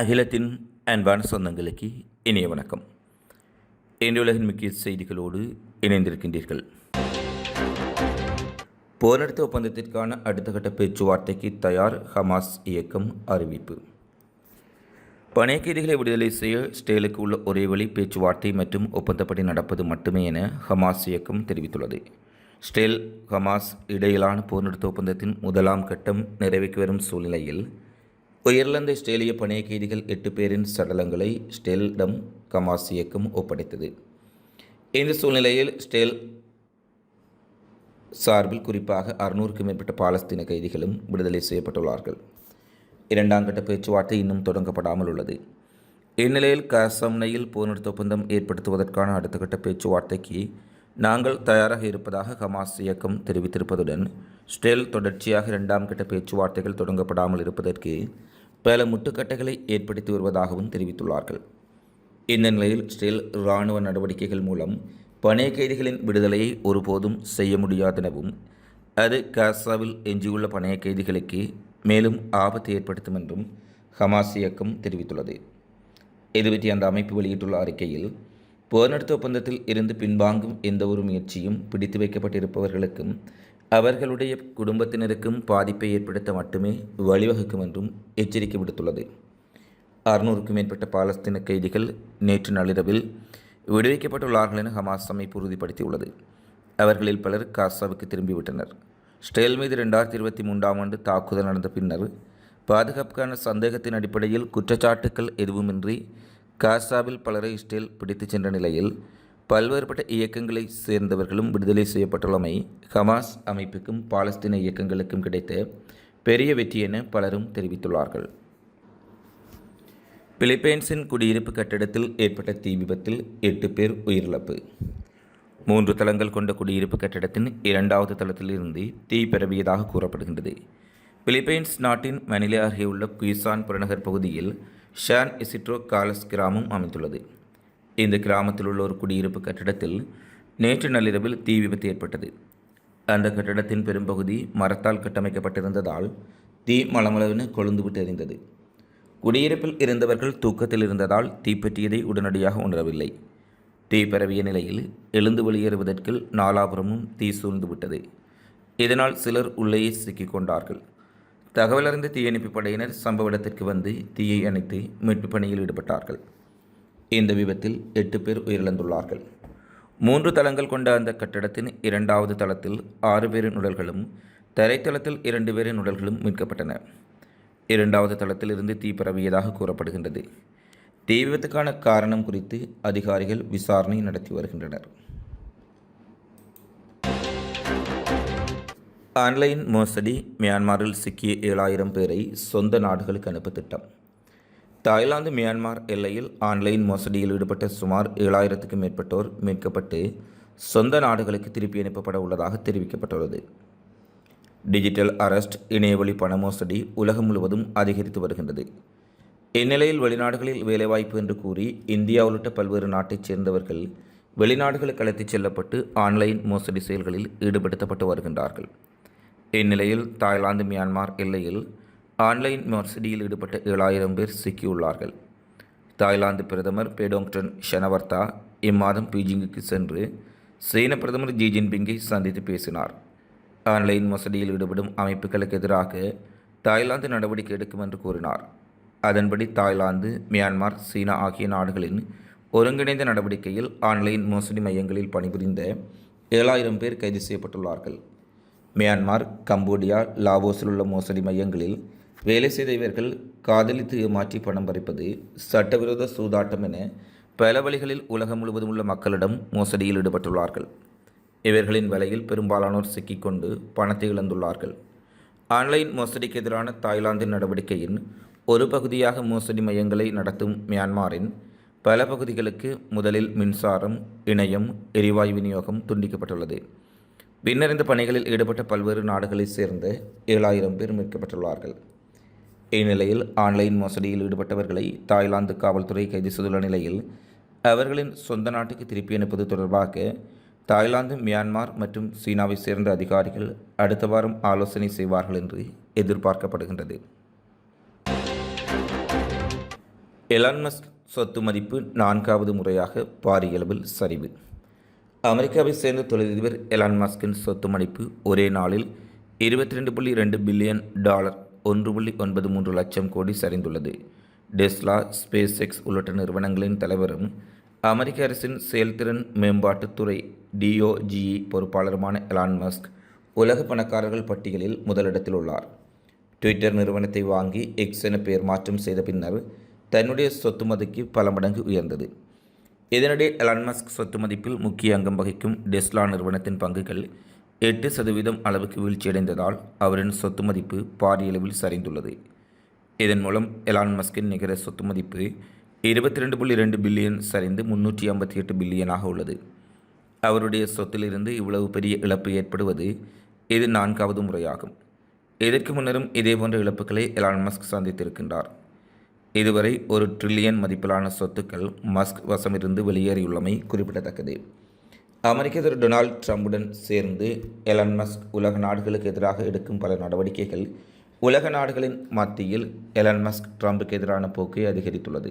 அகிலத்தின் அன்பான சொந்தங்களுக்கு இனிய வணக்கம். இன்று உலகின் முக்கிய செய்திகளோடு இணைந்திருக்கின்றீர்கள். போரடுத்த ஒப்பந்தத்திற்கான அடுத்த கட்ட பேச்சுவார்த்தைக்கு தயார் ஹமாஸ் இயக்கம் அறிவிப்பு. பணைய கைதிகளை விடுதலை செய்ய ஸ்டேலுக்கு உள்ள ஒரே வழி பேச்சுவார்த்தை மற்றும் ஒப்பந்தப்படி நடப்பது மட்டுமே என ஹமாஸ் இயக்கம் தெரிவித்துள்ளது. ஸ்டேல் ஹமாஸ் இடையிலான போர் நிறுத்த ஒப்பந்தத்தின் முதலாம் கட்டம் நிறைவேற்றி வரும் சூழ்நிலையில் உயர்லந்த இஸ்ரேலிய பணைய கைதிகள் எட்டு பேரின் சடலங்களை ஸ்டெல்டம் கமாஸ் இயக்கம் ஒப்படைத்தது. இந்த சூழ்நிலையில் ஸ்டேல் சார்பில் குறிப்பாக அறுநூறுக்கும் மேற்பட்ட பாலஸ்தீன கைதிகளும் விடுதலை செய்யப்பட்டுள்ளார்கள். இரண்டாம் கட்ட பேச்சுவார்த்தை இன்னும் தொடங்கப்படாமல் உள்ளது. இந்நிலையில் கசம்னையில் போர்நிறுத்த ஒப்பந்தம் ஏற்படுத்துவதற்கான அடுத்த கட்ட பேச்சுவார்த்தைக்கு நாங்கள் தயாராக இருப்பதாக ஹமாஸ் இயக்கம் தெரிவித்திருப்பதுடன் ஸ்டேல் தொடர்ச்சியாக இரண்டாம் கட்ட பேச்சுவார்த்தைகள் தொடங்கப்படாமல் இருப்பதற்கு பல முட்டுக்கட்டைகளை ஏற்படுத்தி வருவதாகவும் தெரிவித்துள்ளார்கள். இந்த நிலையில் ஸ்ரீல் இராணுவ நடவடிக்கைகள் மூலம் பணைய கைதிகளின் விடுதலையை ஒருபோதும் செய்ய முடியாதெனவும் அது காசாவில் எஞ்சியுள்ள பணைய கைதிகளுக்கு மேலும் ஆபத்தை ஏற்படுத்தும் என்றும் ஹமாஸ் இயக்கம் தெரிவித்துள்ளது. இதுபற்றி அந்த அமைப்பு வெளியிட்டுள்ள அறிக்கையில் போர் நிறுத்த ஒப்பந்தத்தில் இருந்து பின்வாங்கும் எந்தவொரு முயற்சியும் பிடித்து வைக்கப்பட்டிருப்பவர்களுக்கும் அவர்களுடைய குடும்பத்தினருக்கும் பாதிப்பை ஏற்படுத்த மட்டுமே வழிவகுக்கும் என்றும் எச்சரிக்கை விடுத்துள்ளது. அறுநூறுக்கும் மேற்பட்ட பாலஸ்தீன கைதிகள் நேற்று நள்ளிரவில் விடுவிக்கப்பட்டுள்ளார்கள் என ஹமாஸ் அமைப்பு உறுதிப்படுத்தியுள்ளது. அவர்களில் பலர் காசாவுக்கு திரும்பிவிட்டனர். ஸ்டேல் மீது ரெண்டாயிரத்தி இருபத்தி மூன்றாம் ஆண்டு தாக்குதல் நடந்த பின்னர் பாதுகாப்புக்கான சந்தேகத்தின் அடிப்படையில் குற்றச்சாட்டுக்கள் எதுவுமின்றி காசாவில் பலரை ஸ்டேல் பிடித்துச் சென்ற நிலையில் பல்வேறுபட்ட இயக்கங்களை சேர்ந்தவர்களும் விடுதலை செய்யப்பட்டுள்ளமை ஹமாஸ் அமைப்புக்கும் பாலஸ்தீன இயக்கங்களுக்கும் கிடைத்த பெரிய வெற்றி என பலரும் தெரிவித்துள்ளார்கள். பிலிப்பைன்ஸின் குடியிருப்பு கட்டிடத்தில் ஏற்பட்ட தீ விபத்தில் எட்டு பேர் உயிரிழப்பு. மூன்று தளங்கள் கொண்ட குடியிருப்பு கட்டிடத்தின் இரண்டாவது தளத்திலிருந்து தீ பரவியதாக கூறப்படுகின்றது. பிலிப்பைன்ஸ் நாட்டின் மணிலே அருகே உள்ள குயிசான் புறநகர் பகுதியில் ஷான் இசிட்ரோ காலஸ் கிராமம் அமைந்துள்ளது. இந்த கிராமத்தில் உள்ள ஒரு குடியிருப்பு கட்டிடத்தில் நேற்று நள்ளிரவில் தீ விபத்து ஏற்பட்டது. அந்த கட்டிடத்தின் பெரும்பகுதி மரத்தால் கட்டமைக்கப்பட்டிருந்ததால் தீ மளமளவென கொழுந்துவிட்டு எறிந்தது குடியிருப்பில் இருந்தவர்கள் தூக்கத்தில் இருந்ததால் தீப்பற்றியதை உடனடியாக உணரவில்லை. தீ பரவிய நிலையில் எழுந்து வெளியேறுவதற்கு நாலாபுரமும் தீ சூழ்ந்து விட்டது இதனால் சிலர் உள்ளேயே சிக்கிக் கொண்டார்கள். தகவலறிந்த தீயணைப்பு படையினர் சம்பவ இடத்திற்கு வந்து தீயை அணைத்து மீட்பு பணியில் ஈடுபட்டார்கள். இந்த விபத்தில் எட்டு பேர் உயிரிழந்துள்ளார்கள். மூன்று தளங்கள் கொண்ட அந்த கட்டடத்தின் இரண்டாவது தளத்தில் ஆறு பேரின் உடல்களும் தரைத்தளத்தில் இரண்டு பேரின் உடல்களும் மீட்கப்பட்டன. இரண்டாவது தளத்தில் இருந்து தீ பரவியதாக கூறப்படுகின்றது. தீ விபத்துக்கான காரணம் குறித்து அதிகாரிகள் விசாரணை நடத்தி வருகின்றனர். ஆன்லைன் மோசடி மியான்மரில் சிக்கிய ஏழாயிரம் பேரை சொந்த நாடுகளுக்கு அனுப்ப திட்டம். தாய்லாந்து மியான்மர் எல்லையில் ஆன்லைன் மோசடியில் ஈடுபட்ட சுமார் ஏழாயிரத்துக்கும் மேற்பட்டோர் மீட்கப்பட்டு சொந்த நாடுகளுக்கு திருப்பி அனுப்பப்பட உள்ளதாக தெரிவிக்கப்பட்டுள்ளது. டிஜிட்டல் அரெஸ்ட் இணையவழி பண மோசடி உலகம் முழுவதும் அதிகரித்து வருகின்றது. இந்நிலையில் வெளிநாடுகளில் வேலைவாய்ப்பு என்று கூறி இந்தியா உள்ளிட்ட பல்வேறு நாட்டைச் சேர்ந்தவர்கள் வெளிநாடுகளுக்கு அழைத்துச் செல்லப்பட்டு ஆன்லைன் மோசடி செயல்களில் ஈடுபடுத்தப்பட்டு வருகின்றார்கள். இந்நிலையில் தாய்லாந்து மியான்மர் எல்லையில் ஆன்லைன் மோசடியில் ஈடுபட்ட ஏழாயிரம் பேர் சிக்கியுள்ளார்கள். தாய்லாந்து பிரதமர் பேடோங்டன் ஷனவர்த்தா இம்மாதம் பீஜிங்குக்கு சென்று சீன பிரதமர் ஜி ஜின்பிங்கை சந்தித்து பேசினார். ஆன்லைன் மோசடியில் ஈடுபடும் அமைப்புகளுக்கு எதிராக தாய்லாந்து நடவடிக்கை எடுக்கும் என்று கூறினார். அதன்படி தாய்லாந்து மியான்மர் சீனா ஆகிய நாடுகளின் ஒருங்கிணைந்த நடவடிக்கையில் ஆன்லைன் மோசடி மையங்களில் பணிபுரிந்த ஏழாயிரம் பேர் கைது செய்யப்பட்டுள்ளார்கள். மியான்மர் கம்போடியா லாவோஸில் உள்ள மோசடி மையங்களில் வேலை செய்த இவர்கள் காதலித்து ஏமாற்றி பணம் பறிப்பது சட்டவிரோத சூதாட்டம் என பல வழிகளில் உலகம் முழுவதும் உள்ள மக்களிடம் மோசடியில் ஈடுபட்டுள்ளார்கள். இவர்களின் வலையில் பெரும்பாலானோர் சிக்கிக்கொண்டு பணத்தை இழந்துள்ளார்கள். ஆன்லைன் மோசடிக்கு எதிரான தாய்லாந்தின் நடவடிக்கையின் ஒரு பகுதியாக மோசடி மையங்களை நடத்தும் மியான்மரின் பல பகுதிகளுக்கு முதலில் மின்சாரம் இணையம் எரிவாயு விநியோகம் துண்டிக்கப்பட்டுள்ளது. பின்னர் இந்த பணிகளில் ஈடுபட்ட பல்வேறு நாடுகளைச் சேர்ந்த ஏழாயிரம் பேர் மீட்கப்பட்டுள்ளார்கள். இந்நிலையில் ஆன்லைன் மோசடியில் ஈடுபட்டவர்களை தாய்லாந்து காவல்துறை கைது செய்துள்ள நிலையில் அவர்களின் சொந்த நாட்டுக்கு திருப்பி அனுப்பது தொடர்பாக தாய்லாந்து மியான்மர் மற்றும் சீனாவை சேர்ந்த அதிகாரிகள் அடுத்த வாரம் ஆலோசனை செய்வார்கள் என்று எதிர்பார்க்கப்படுகின்றது. எலான் மஸ்க் சொத்து மதிப்பு நான்காவது முறையாக பாரிய அளவில் சரிவு. அமெரிக்காவை சேர்ந்த தொழிலதிபர் எலான் மஸ்கின் சொத்து மதிப்பு ஒரே நாளில் இருபத்தி ரெண்டு புள்ளி ரெண்டு பில்லியன் டாலர் ஒன்று புள்ளி ஒன்பது மூன்று லட்சம் கோடி சரிந்துள்ளது. டெஸ்லா ஸ்பேஸ் எக்ஸ் உள்ளிட்ட நிறுவனங்களின் தலைவரும் அமெரிக்க அரசின் செயல்திறன் மேம்பாட்டுத்துறை டிஓஜிஇ பொறுப்பாளருமான எலான் மஸ்க் உலக பணக்காரர்கள் பட்டியலில் முதலிடத்தில் உள்ளார். ட்விட்டர் நிறுவனத்தை வாங்கி எக்ஸ் என பெயர் மாற்றம் செய்த பின்னர் தன்னுடைய சொத்து மதிக்கு பல மடங்கு உயர்ந்தது. இதனிடையே எலான் மஸ்க் சொத்து மதிப்பில் முக்கிய அங்கம் வகிக்கும் டெஸ்லா நிறுவனத்தின் பங்குகள் எட்டு சதவீதம் அளவுக்கு வீழ்ச்சியடைந்ததால் அவரின் சொத்து மதிப்பு பாரியளவில் சரிந்துள்ளது. இதன் மூலம் எலான் மஸ்கின் நிகர சொத்து மதிப்பு இருபத்தி ரெண்டு புள்ளி ரெண்டு பில்லியன் சரிந்து முன்னூற்றி ஐம்பத்தி எட்டு பில்லியனாக உள்ளது. அவருடைய சொத்திலிருந்து இவ்வளவு பெரிய இழப்பு ஏற்படுவது இது நான்காவது முறையாகும். இதற்கு முன்னரும் இதேபோன்ற இழப்புகளை எலான் மஸ்க் சந்தித்திருக்கின்றார். இதுவரை ஒரு ட்ரில்லியன் மதிப்பிலான சொத்துக்கள் மஸ்க் வசமிருந்து வெளியேறியுள்ளமை குறிப்பிடத்தக்கது. அமெரிக்க அதிபர் டொனால்ட் ட்ரம்புடன் சேர்ந்து எலன் மஸ்க் உலக நாடுகளுக்கு எதிராக எடுக்கும் பல நடவடிக்கைகள் உலக நாடுகளின் மத்தியில் எலன் மஸ்க் ட்ரம்புக்கு எதிரான போக்கை அதிகரித்துள்ளது.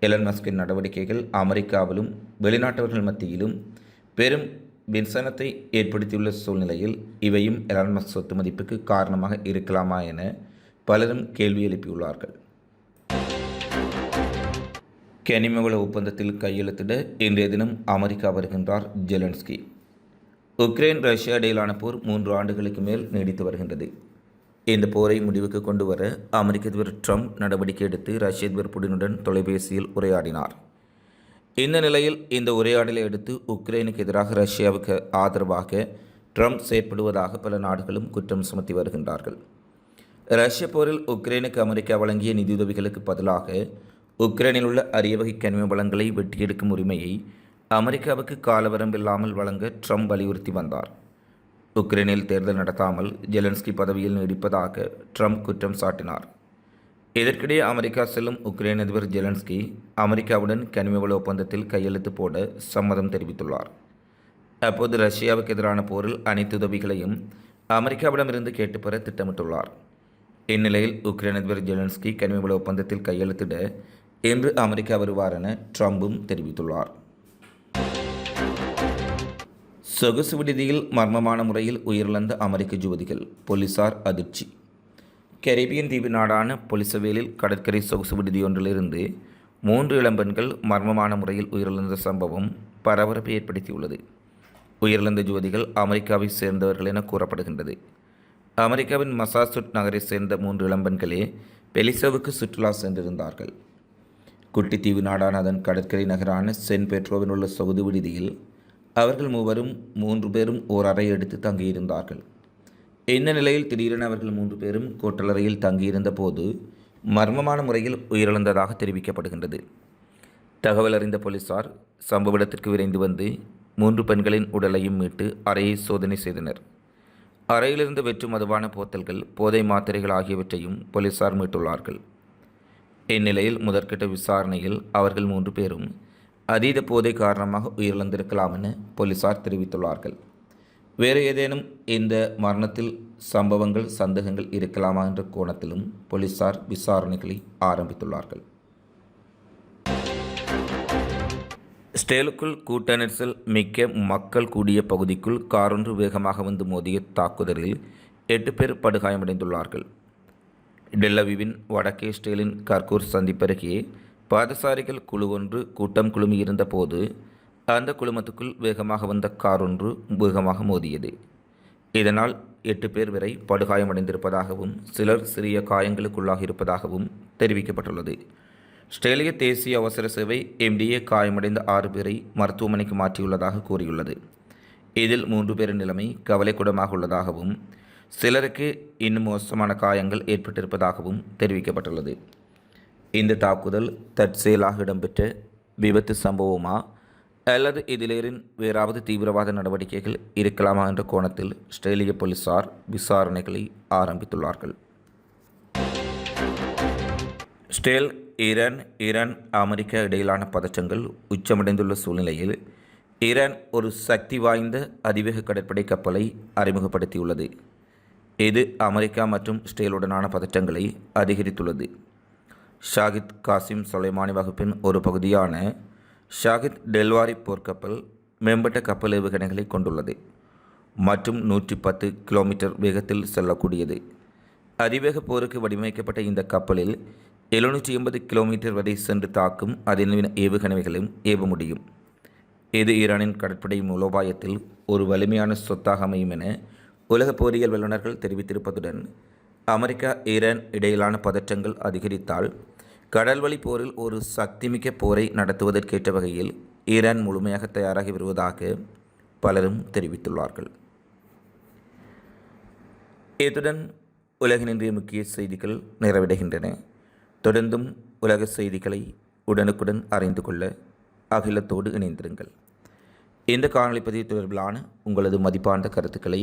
எலன் மஸ்கின் நடவடிக்கைகள் அமெரிக்காவிலும் வெளிநாட்டவர்கள் மத்தியிலும் பெரும் விசனத்தை ஏற்படுத்தியுள்ள சூழ்நிலையில் இவையும் எலன் மஸ்க் சொத்து மதிப்புக்கு காரணமாக இருக்கலாமா என பலரும் கேள்வி எழுப்பியுள்ளார்கள். கனிமவள ஒப்பந்தத்தில் கையெழுத்திட இன்றைய தினம் அமெரிக்கா வருகின்றார் ஜெலன்ஸ்கி. உக்ரைன் ரஷ்யா இடையிலான போர் மூன்று ஆண்டுகளுக்கு மேல் நீடித்து வருகின்றது. இந்த போரை முடிவுக்கு கொண்டு வர அமெரிக்க அதிபர் ட்ரம்ப் நடவடிக்கை எடுத்து ரஷ்ய அதிபர் புடினுடன் தொலைபேசியில் உரையாடினார். இந்த நிலையில் இந்த உரையாடலை எடுத்து உக்ரைனுக்கு எதிராக ரஷ்யாவுக்கு ஆதரவாக ட்ரம்ப் செயற்படுவதாக பல நாடுகளும் குற்றம் சுமத்தி வருகின்றார்கள். ரஷ்ய போரில் உக்ரைனுக்கு அமெரிக்கா வழங்கிய நிதியுதவிகளுக்கு பதிலாக உக்ரைனில் உள்ள அரிய வகை கனிம வளங்களை வெட்டியெடுக்கும் உரிமையை அமெரிக்காவுக்கு காலவரம்பில்லாமல் வழங்க ட்ரம்ப் வலியுறுத்தி வந்தார். உக்ரைனில் தேர்தல் நடத்தாமல் ஜெலன்ஸ்கி பதவியில் நீடிப்பதாக ட்ரம்ப் குற்றம் சாட்டினார். இதற்கிடையே அமெரிக்கா செல்லும் உக்ரைன் அதிபர் ஜெலன்ஸ்கி அமெரிக்காவுடன் கனிமவள ஒப்பந்தத்தில் கையெழுத்து போட சம்மதம் தெரிவித்துள்ளார். அப்போது ரஷ்யாவுக்கு எதிரான போரில் அனைத்து உதவிகளையும் அமெரிக்காவிடமிருந்து கேட்டு பெற திட்டமிட்டுள்ளார். இந்நிலையில் உக்ரைன் அதிபர் ஜெலன்ஸ்கி கனிமவள ஒப்பந்தத்தில் கையெழுத்திட என்று அமெரிக்கா வருவார் என ட்ரம்பும் தெரிவித்துள்ளார். சொகுசு விடுதியில் மர்மமான முறையில் உயிரிழந்த அமெரிக்க ஜோதிகள் போலீசார் அதிர்ச்சி. கரீபியன் தீவு நாடான பொலிசவேலில் கடற்கரை சொகுசு விடுதி ஒன்றிலிருந்து மூன்று இளம்பெண்கள் மர்மமான முறையில் உயிரிழந்த சம்பவம் பரபரப்பை ஏற்படுத்தியுள்ளது. உயிரிழந்த ஜோதிகள் அமெரிக்காவை சேர்ந்தவர்கள் என கூறப்படுகின்றது. அமெரிக்காவின் மசாசுட் நகரை சேர்ந்த மூன்று இளம்பெண்களே பெலிசோவுக்கு சுற்றுலா சென்றிருந்தார்கள். குட்டித்தீவு நாடான அதன் கடற்கரை நகரான சென் பெட்ரோவில் உள்ள சொகுது விடுதியில் அவர்கள் மூவரும் மூன்று பேரும் ஓர் அறை எடுத்து தங்கியிருந்தார்கள். இந்த நிலையில் திடீரென அவர்கள் மூன்று பேரும் கோட்டலறையில் தங்கியிருந்த போது மர்மமான முறையில் உயிரிழந்ததாக தெரிவிக்கப்படுகின்றது. தகவல் அறிந்த போலீசார் சம்பவ இடத்திற்கு விரைந்து வந்து மூன்று பெண்களின் உடலையும் மீட்டு அறையை சோதனை செய்தனர். அறையிலிருந்து வெற்று மதுவான போத்தல்கள் போதை மாத்திரைகள் ஆகியவற்றையும் போலீசார் மீட்டுள்ளார்கள். இந்நிலையில் முதற்கட்ட விசாரணையில் அவர்கள் மூன்று பேரும் அதீத போதை காரணமாக உயிரிழந்திருக்கலாம் என போலீசார் தெரிவித்துள்ளார்கள். வேறு ஏதேனும் இந்த மரணத்தில் சம்பவங்கள் சந்தேகங்கள் இருக்கலாமா என்ற கோணத்திலும் போலீசார் விசாரணைகளை ஆரம்பித்துள்ளார்கள். ஸ்டேலுக்குள் கூட்ட நெரிசல் மிக்க மக்கள் கூடிய பகுதிக்குள் காரொன்று வேகமாக வந்து மோதிய தாக்குதலில் எட்டு பேர் படுகாயமடைந்துள்ளார்கள். டெல்லவிவின் வடக்கே ஸ்டேலின் கர்கூர் சந்திப்பருகே பாதசாரிகள் குழு ஒன்று கூட்டம் குழுமியிருந்த போது அந்த குழுமத்துக்குள் வேகமாக வந்த கார் ஒன்று வேகமாக மோதியது. இதனால் எட்டு பேர் வரை படுகாயமடைந்திருப்பதாகவும் சிலர் சிறிய காயங்களுக்குள்ளாக இருப்பதாகவும் தெரிவிக்கப்பட்டுள்ளது. ஆஸ்திரேலிய தேசிய அவசர சேவை எம்டிஏ காயமடைந்த ஆறு பேரை மருத்துவமனைக்கு மாற்றியுள்ளதாக கூறியுள்ளது. இதில் மூன்று பேரின் நிலைமை கவலைக்குடமாக உள்ளதாகவும் சிலருக்கு இன்னும் மோசமான காயங்கள் ஏற்பட்டிருப்பதாகவும் தெரிவிக்கப்பட்டுள்ளது. இந்த தாக்குதல் தற்செயலாக இடம்பெற்ற விபத்து சம்பவமா அல்லது இதிலேரின் வேறாவது தீவிரவாத நடவடிக்கைகள் இருக்கலாமா என்ற கோணத்தில் ஆஸ்திரேலிய போலீசார் விசாரணைகளை ஆரம்பித்துள்ளார்கள். ஸ்டேல் ஈரான் ஈரான் அமெரிக்கா இடையிலான பதற்றங்கள் உச்சமடைந்துள்ள சூழ்நிலையில் ஈரான் ஒரு சக்தி வாய்ந்த அதிவேக கடற்படை கப்பலை அறிமுகப்படுத்தியுள்ளது. இது அமெரிக்கா மற்றும் ஸ்டேலுடனான பதற்றங்களை அதிகரித்துள்ளது. ஷாகித் காசிம் சொலைமானி வகுப்பின் ஒரு பகுதியான ஷாகித் டெல்வாரி போர்க்கப்பல் மேம்பட்ட கப்பல் ஏவுகணைகளை கொண்டுள்ளது. மற்றும் நூற்றி பத்து கிலோமீட்டர் வேகத்தில் செல்லக்கூடியது. அதிவேக போருக்கு வடிவமைக்கப்பட்ட இந்த கப்பலில் எழுநூற்றி எண்பது கிலோமீட்டர் வரை சென்று தாக்கும் அதிநவீன ஏவுகணைகளும் ஏவ முடியும். இது ஈரானின் கடற்படை மூலோபாயத்தில் ஒரு வலிமையான சொத்தாக அமையும் என உலக போரியல் வல்லுநர்கள் தெரிவித்திருப்பதுடன் அமெரிக்கா ஈரான் இடையிலான பதற்றங்கள் அதிகரித்தால் கடல்வழி போரில் ஒரு சக்திமிக்க போரை நடத்துவதற்கேற்ற வகையில் ஈரான் முழுமையாக தயாராகி வருவதாக பலரும் தெரிவித்துள்ளார்கள். இத்துடன் உலகினின்றைய முக்கிய செய்திகள் நிறைவடைகின்றன. தொடர்ந்தும் உலக செய்திகளை உடனுக்குடன் அறிந்து கொள்ள அகிலத்தோடு இணைந்திருங்கள். இந்த காணொலி பதிவு தொடர்பிலான உங்களது மதிப்பார்ந்த கருத்துக்களை